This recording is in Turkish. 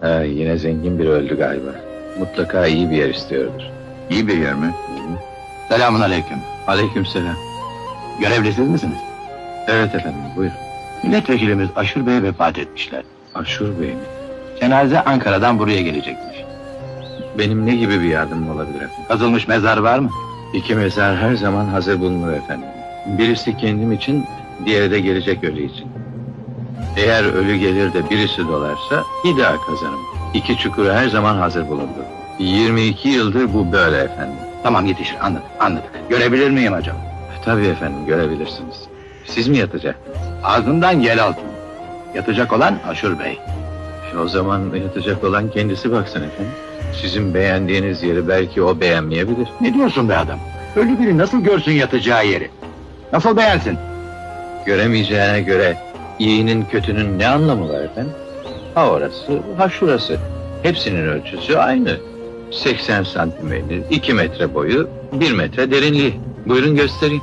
Ha, yine zengin biri öldü galiba. Mutlaka iyi bir yer istiyordur. İyi bir yer mi? Selamun aleyküm. Aleykümselam. Görevlisiz misiniz? Evet efendim, buyurun. Milletvekilimiz Aşur Bey vefat etmişler. Aşur Bey mi? Cenaze Ankara'dan buraya gelecekmiş. Benim ne gibi bir yardımım olabilir efendim? Kazılmış mezar var mı? İki mezar her zaman hazır bulunur efendim. Birisi kendim için, diğeri de gelecek ölü için. Eğer ölü gelir de birisi dolarsa bir daha kazanım. İki çukuru her zaman hazır bulundu. 22 yıldır bu böyle efendim. Tamam yetişir anladık anladık. Görebilir miyim acaba? Tabii efendim görebilirsiniz. Siz mi yatacaktınız? Ağzından yel altın. Yatacak olan Aşur Bey. E, O zaman yatacak olan kendisi baksın efendim. Sizin beğendiğiniz yeri belki o beğenmeyebilir. Ne diyorsun be adam? Ölü biri nasıl görsün yatacağı yeri? Nasıl beğensin? Göremeyeceğine göre iyinin kötünün ne anlamı var efendim? Ha orası, ha şurası. Hepsinin ölçüsü aynı. 80 santim eni, 2 metre boyu, 1 metre derinliği. Buyurun göstereyim.